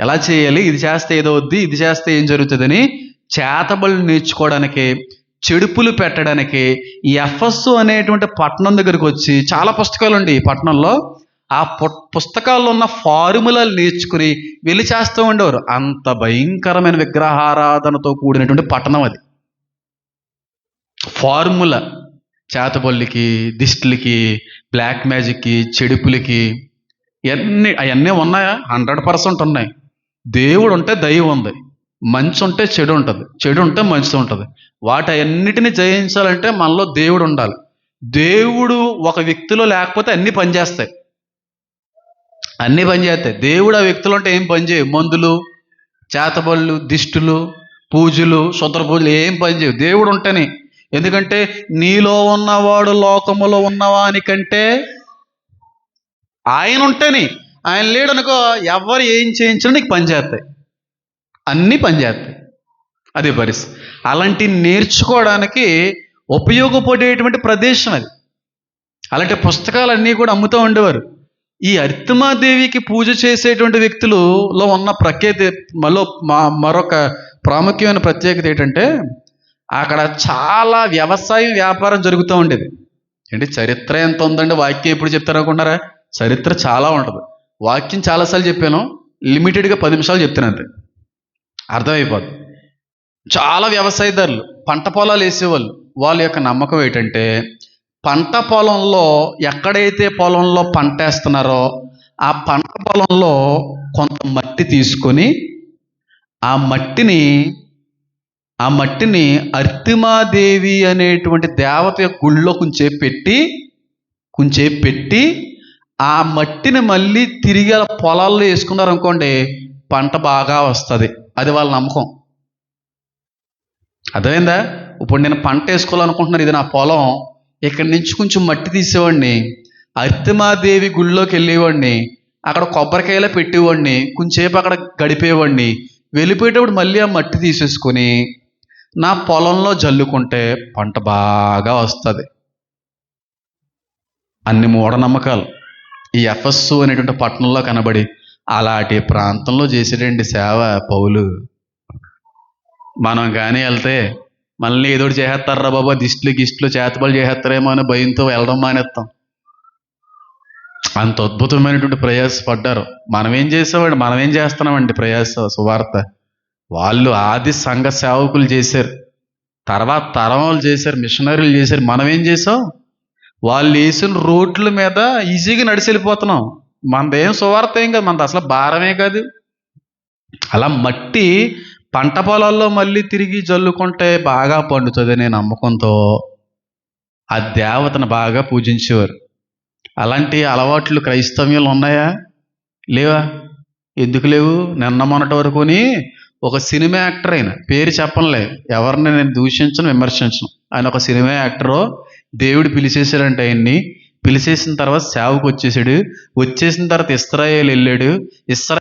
ఎలా చేయాలి? ఇది చేస్తే ఏదో వద్ది ఇది చేస్తే ఏం జరుగుతుందని చేతబలు నేర్చుకోవడానికి చెడుపులు పెట్టడానికి ఈ ఎఫ్ఎస్ అనేటువంటి పట్టణం దగ్గరికి వచ్చి చాలా పుస్తకాలు ఉండి ఈ పట్టణంలో ఆ పు- పుస్తకాల్లో ఉన్న ఫార్ములాలు నేర్చుకుని వెళ్ళి చేస్తూ ఉండేవారు. అంత భయంకరమైన విగ్రహారాధనతో కూడినటువంటి పట్టణం అది. ఫార్ములా. చేతబొల్లికి దిష్టిలకి బ్లాక్ మ్యాజిక్కి చెడుపులకి ఇవన్నీ అవన్నీ ఉన్నాయా? హండ్రెడ్ పర్సెంట్ ఉన్నాయి. దేవుడు ఉంటే దైవం ఉంది మంచి ఉంటే చెడు ఉంటుంది చెడు ఉంటే మంచి ఉంటుంది వాటి అన్నిటిని జయించాలంటే మనలో దేవుడు ఉండాలి దేవుడు ఒక వ్యక్తిలో లేకపోతే అన్ని పనిచేస్తాయి. అన్ని పనిచేస్తాయి. దేవుడు ఆ వ్యక్తిలో ఉంటే ఏం పనిచేయవు. మందులు చేతబళ్ళు దిష్టులు పూజలు శుద్ర పూజలు ఏం పనిచేయవు. దేవుడు ఉంటేనే ఎందుకంటే నీలో ఉన్నవాడు లోకములో ఉన్నవానికంటే ఆయన ఉంటేనే ఆయన లేడనుకో ఎవరు ఏం చేయించినా నీకు పనిచేస్తాయి అన్నీ పనిచేస్తాయి అదే పరిస్థితి. అలాంటి నేర్చుకోవడానికి ఉపయోగపడేటువంటి ప్రదేశం అది. అలాంటి పుస్తకాలన్నీ కూడా అమ్ముతూ ఉండేవారు. ఈ అర్తిమాదేవికి పూజ చేసేటువంటి వ్యక్తులలో ఉన్న ప్రఖ్యాతి మరో మా- మరొక ప్రాముఖ్యమైన ప్రత్యేకత ఏంటంటే అక్కడ చాలా వ్యవసాయం వ్యాపారం జరుగుతూ ఉండేది. ఏంటి చరిత్ర ఎంత ఉందండి? వాక్యం ఎప్పుడు చెప్తారనుకున్నారా చరిత్ర చాలా ఉంటుంది. వాక్యం చాలాసార్లు చెప్పాను లిమిటెడ్గా పది నిమిషాలు చెప్తాను అంతే. అర్థమైపోద్ది. చాలా వ్యవసాయదారులు పంట పొలాలు వేసేవాళ్ళు వాళ్ళ యొక్క నమ్మకం ఏంటంటే పంట పొలంలో ఎక్కడైతే పొలంలో పంట వేస్తున్నారో ఆ పంట పొలంలో కొంత మట్టి తీసుకొని ఆ మట్టిని ఆ మట్టిని అర్తిమాదేవి అనేటువంటి దేవత యొక్క గుళ్ళో కొంచెం పెట్టి కొంచెం పెట్టి ఆ మట్టిని మళ్ళీ తిరిగి అలా పొలాల్లో వేసుకున్నారు అనుకోండి పంట బాగా వస్తుంది. అది వాళ్ళ నమ్మకం. అర్థమైందా? ఇప్పుడు నేను పంట వేసుకోవాలనుకుంటున్నాను ఇది నా పొలం. ఇక్కడి నుంచి కొంచెం మట్టి తీసేవాడిని అర్తిమాదేవి గుళ్ళోకి వెళ్ళేవాడిని అక్కడ కొబ్బరికాయలో పెట్టేవాడిని కొంచెంసేపు అక్కడ గడిపేవాడిని వెళ్ళిపోయేటప్పుడు మళ్ళీ ఆ మట్టి తీసేసుకొని నా పొలంలో జల్లుకుంటే పంట బాగా వస్తుంది. అన్ని మూఢనమ్మకాలు. ఈ ఎఫ్ఎస్సు అనేటువంటి పట్టణంలో కనబడి అలాంటి ప్రాంతంలో చేసేటువంటి సేవ పౌలు. మనం కానీ వెళ్తే మనల్ని ఏదో ఒకటి చేసేస్తారా బాబా? దిష్టిలు గిష్టిలు చేతపలు చేసేస్తారేమో అని భయంతో వెళ్ళడం మానేస్తాం. అంత అద్భుతమైనటువంటి ప్రయాస పడ్డారు మనం ఏం చేసామండి మనం ఏం చేస్తున్నామండి ప్రయాస సువార్త? వాళ్ళు ఆది సంఘ సేవకులు చేశారు. తర్వాత తరం వాళ్ళు చేశారు మిషనరీలు చేశారు. మనం ఏం చేసాం? వాళ్ళు వేసిన రోడ్ల మీద ఈజీగా నడిచి వెళ్ళిపోతున్నాం మనదేం సువార్త ఏం కాదు మనది అసలు భారమే కాదు. అలా మట్టి పంట పొలాల్లో మళ్ళీ తిరిగి జల్లుకుంటే బాగా పండుతుంది అనే నమ్మకంతో ఆ దేవతను బాగా పూజించేవారు. అలాంటి అలవాట్లు క్రైస్తవ్యంలో ఉన్నాయా? లేవా? ఎందుకు లేవు? నిన్న మొన్నటి వరకుని ఒక సినిమా యాక్టర్ అయిన పేరు చెప్పనులే. ఎవరిని నేను దూషించను విమర్శించను. ఆయన ఒక సినిమా యాక్టరు. దేవుడు పిలిచేశాడంటే ఆయన్ని. పిలిచేసిన తర్వాత సేవకు వచ్చేసాడు వచ్చేసిన తర్వాత ఇస్రాయేల్ వెళ్ళాడు. ఇస్రా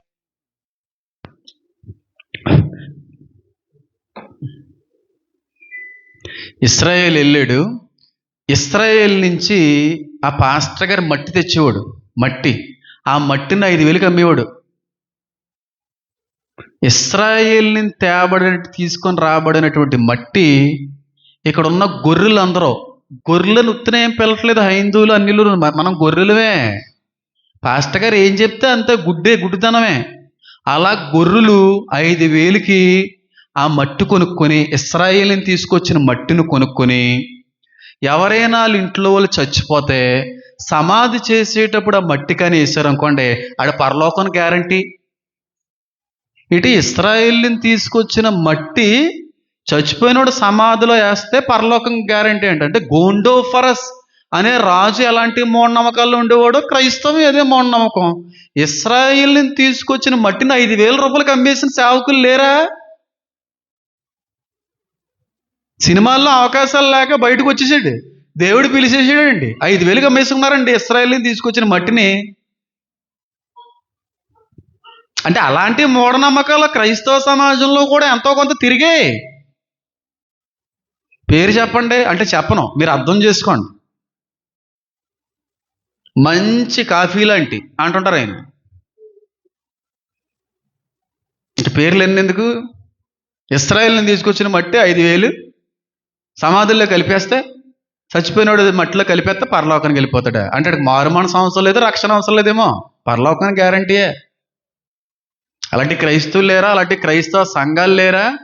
ఇస్రాయేల్ వెళ్ళాడు. ఇస్రాయేల్ నుంచి ఆ పాస్టర్ గారు మట్టి తెచ్చేవాడు. మట్టి. ఆ మట్టిని ఐదు వేలకు అమ్మేవాడు. ఇస్రాయేల్ని తేబడిన తీసుకొని రాబడినటువంటి మట్టి ఇక్కడ ఉన్న గొర్రెలు గొర్రెలను ఉత్తనే ఏం పిలట్లేదు హైందువులు అన్నిలు మనం గొర్రెలమే పాస్టర్ గారు ఏం చెప్తే అంతే గుడ్డే గుడ్డితనమే. అలా గొర్రెలు ఐదు వేలకి ఆ మట్టి కొనుక్కొని ఇస్రాయేల్ని తీసుకొచ్చిన మట్టిని కొనుక్కొని ఎవరైనా వాళ్ళ ఇంట్లో వాళ్ళు చచ్చిపోతే సమాధి చేసేటప్పుడు ఆ మట్టి కానీ వేసారనుకోండి ఆడ పరలోకం గ్యారంటీ. ఇటు ఇస్రాయేల్ని తీసుకొచ్చిన మట్టి చచ్చిపోయినోడు సమాధిలో వేస్తే పరలోకం గ్యారంటీ ఏంటంటే గోండోఫరస్ అనే రాజు ఎలాంటి మూఢనమ్మకాలు ఉండేవాడు? క్రైస్తవం అదే మూఢనమ్మకం. ఇస్రాయిల్ని తీసుకొచ్చిన మట్టిని ఐదు వేల రూపాయలకు అమ్మేసిన సేవకులు లేరా? సినిమాల్లో అవకాశాలు లేక బయటకు వచ్చేసాడు. దేవుడు పిలిచేసాడండి. ఐదు వేలకు అమ్మేసుకున్నారండి ఇస్రాయల్ని తీసుకొచ్చిన మట్టిని. అంటే అలాంటి మూఢనమ్మకాలు క్రైస్తవ సమాజంలో కూడా ఎంతో కొంత తిరిగాయి. పేరు చెప్పండి అంటే చెప్పను. మీరు అర్థం చేసుకోండి. మంచి కాఫీ లాంటి అంటుంటారు ఆయన. పేర్లు ఎన్నెందుకు ఎందుకు? తీసుకొచ్చిన మట్టి ఐదు వేలు. సమాధుల్లో కలిపేస్తే చచ్చిపోయినోడు మట్టిలో కలిపేస్తే పరలోకానికి వెళ్ళిపోతాడు. అంటే మారుమాన సంవత్సరం లేదు రక్షణ అవసరం లేదేమో. పరలోకానికి గ్యారంటీయే అలాంటి క్రైస్తవులు లేరా? అలాంటి క్రైస్తవ సంఘాలు లేరా?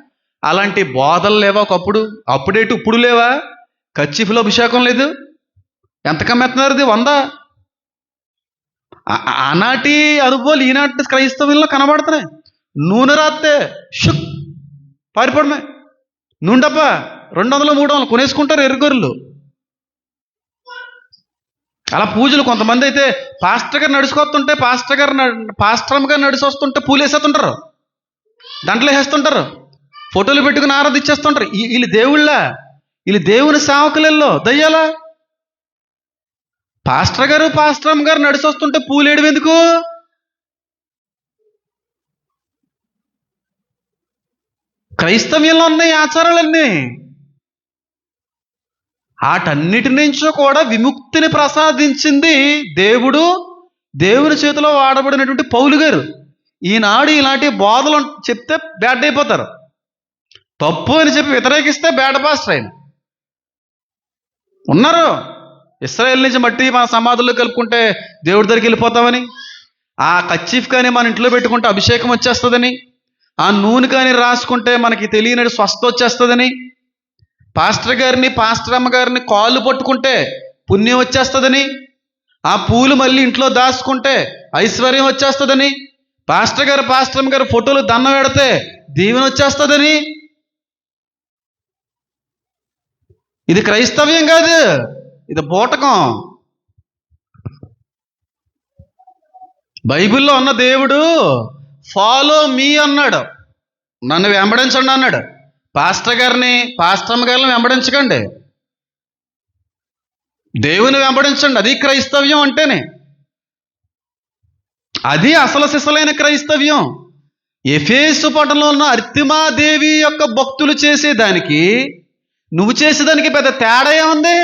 అలాంటి బోధలు లేవా ఒకప్పుడు? అప్పుడేటు ఇప్పుడు లేవా? కచ్చిఫ్లో అభిషేకం లేదు. ఎంత కమ్మెత్తున్నారు ఇది? వంద? ఆనాటి అనుభవాలు ఈనాటి క్రైస్తవంలో కనబడుతున్నాయి. నూనె రాస్తే షుక్ పారిపోవడమే. నూనె డబ్బా రెండు వందలు మూడు వందలు కొనేసుకుంటారు ఎరుగొర్రెలు. అలా పూజలు కొంతమంది అయితే పాస్టర్ గారు నడుచుకొస్తుంటే పాస్టర్ గారు పాస్టర్ గారు నడిచి వస్తుంటే పూలు వేసేస్తుంటారు దాంట్లో వేసేస్తుంటారు ఫోటోలు పెట్టుకుని ఆరాధించేస్తుంటారు వీళ్ళు దేవుళ్ళ వీళ్ళు దేవుని సేవకులలో దయ్యాలా. పాస్టర్ గారు పాస్టర్ గారు నడిచొస్తుంటే పూలేడు ఎందుకు? క్రైస్తవ్యంలో ఉన్నాయి ఆచారాలన్నీ. వాటన్నిటి నుంచో కూడా విముక్తిని ప్రసాదించింది దేవుడు. దేవుని చేతిలో వాడబడినటువంటి పౌలు గారు. ఈనాడు ఇలాంటి బోధలు చెప్తే బ్యాడ్ అయిపోతారు. తప్పు అని చెప్పి వ్యతిరేకిస్తే బ్యాడ్ పాస్టర్ ఆయన ఉన్నారు? ఇస్రాయల్ నుంచి మట్టి మన సమాధుల్లో కలుపుకుంటే దేవుడి దగ్గరికి వెళ్ళిపోతామని ఆ కచ్చీఫ్ కానీ మన ఇంట్లో పెట్టుకుంటే అభిషేకం వచ్చేస్తుందని ఆ నూనె కానీ రాసుకుంటే మనకి తెలియని స్వస్థ వచ్చేస్తుందని పాస్టర్ గారిని పాస్టర్ అమ్మగారిని కాళ్ళు పట్టుకుంటే పుణ్యం వచ్చేస్తుందని ఆ పూలు మళ్ళీ ఇంట్లో దాచుకుంటే ఐశ్వర్యం వచ్చేస్తుందని పాస్టర్ గారు పాస్టర్ అమ్మ గారు ఫోటోలు దండం పెడితే దీవెన వచ్చేస్తుందని ఇది క్రైస్తవ్యం కాదు. ఇది బూటకం బైబిల్లో ఉన్న దేవుడు ఫాలో మీ అన్నాడు. నన్ను వెంబడించండి అన్నాడు. పాస్టర్ గారిని పాస్టమ్ గారిని వెంబడించకండి. దేవుని వెంబడించండి. అది క్రైస్తవ్యం అంటేనే. అది అసలు సిసలైన క్రైస్తవ్యం. ఎఫేసు పట్టణంలో ఉన్న అర్తిమాదేవి యొక్క భక్తులు చేసేదానికి నువ్వు చేసేదానికి పెద్ద తేడా ఏముంది?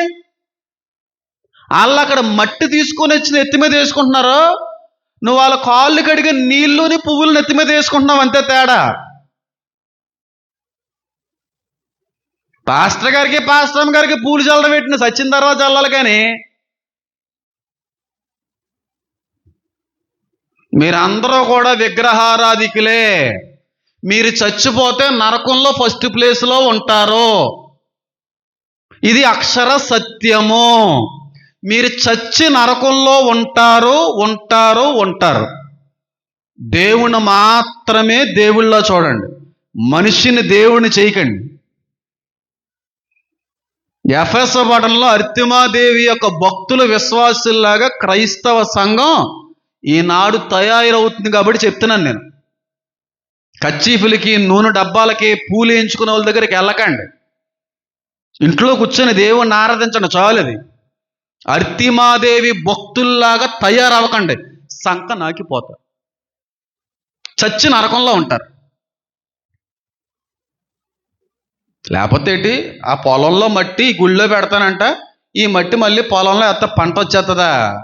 వాళ్ళు అక్కడ మట్టి తీసుకొని వచ్చిన ఎత్తి మీద వేసుకుంటున్నారు నువ్వు వాళ్ళ కాళ్ళు కడిగిన నీళ్ళుని పువ్వులను ఎత్తి మీద వేసుకుంటున్నావు అంతే తేడా. పాస్టర్ గారికి పాస్టర్ గారికి పూలు చల్లడం పెట్టిన సచిన్ తర్వాత చల్లాలి కానీ. మీరందరూ కూడా విగ్రహారాధికులే. మీరు చచ్చిపోతే నరకంలో ఫస్ట్ ప్లేస్లో ఉంటారు. ఇది అక్షర సత్యము. మీరు చచ్చి నరకంలో ఉంటారు ఉంటారు ఉంటారు. దేవుని మాత్రమే దేవుళ్ళ చూడండి. మనిషిని దేవుని చేయకండి. ఎఫ్ఎస్ పట్టణంలో అర్తిమాదేవి యొక్క భక్తుల విశ్వాసుల్లాగా క్రైస్తవ సంఘం ఈనాడు తయారవుతుంది కాబట్టి చెప్తున్నాను నేను. కచ్చీఫులకి నూనె డబ్బాలకి పూలు వేయించుకునే వాళ్ళ దగ్గరికి వెళ్ళకండి. ఇంట్లో కూర్చొని దేవుణ్ణి ఆరాధించండి అది. అర్తిమాదేవి భక్తుల్లాగా తయారవ్వకండి. సంక నాకిపోతారు. చచ్చి నరకంలో ఉంటారు. లేకపోతే ఏంటి? ఆ పొలంలో మట్టి గుళ్ళో పెడతానంట ఈ మట్టి మళ్ళీ పొలంలో ఎత్త పంట వచ్చేస్తుందా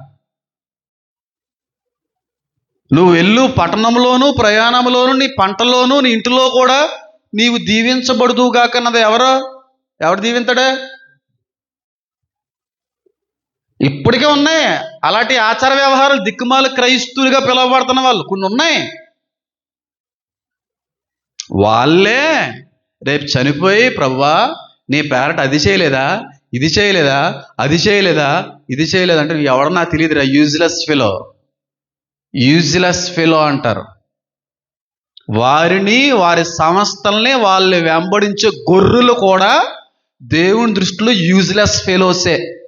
నువ్వు వెళ్ళు పట్టణంలోను ప్రయాణంలోను నీ పంటలోను నీ ఇంటిలో కూడా నీవు దీవించబడుతూ కాకన్నది ఎవరు? ఎవడు దీవింతాడే? ఇప్పటికే ఉన్నాయి. అలాంటి ఆచార వ్యవహారాలు దిక్కుమాలు క్రైస్తులుగా పిలువబడుతున్న వాళ్ళు కొన్ని ఉన్నాయి. వాళ్ళే రేపు చనిపోయి ప్రవ్వా నీ పేరట అది చేయలేదా? ఇది చేయలేదా? అది చేయలేదా? ఇది చేయలేదా? అంటే ఎవడో నాకు తెలియదురా యూజ్లెస్ ఫిలో యూజ్లెస్ ఫిలో అంటారు. వారిని వారి సంస్థల్ని వాళ్ళు వెంబడించే గొర్రెలు కూడా దేవుని దృష్టిలో యూజ్లెస్ ఫెలోసే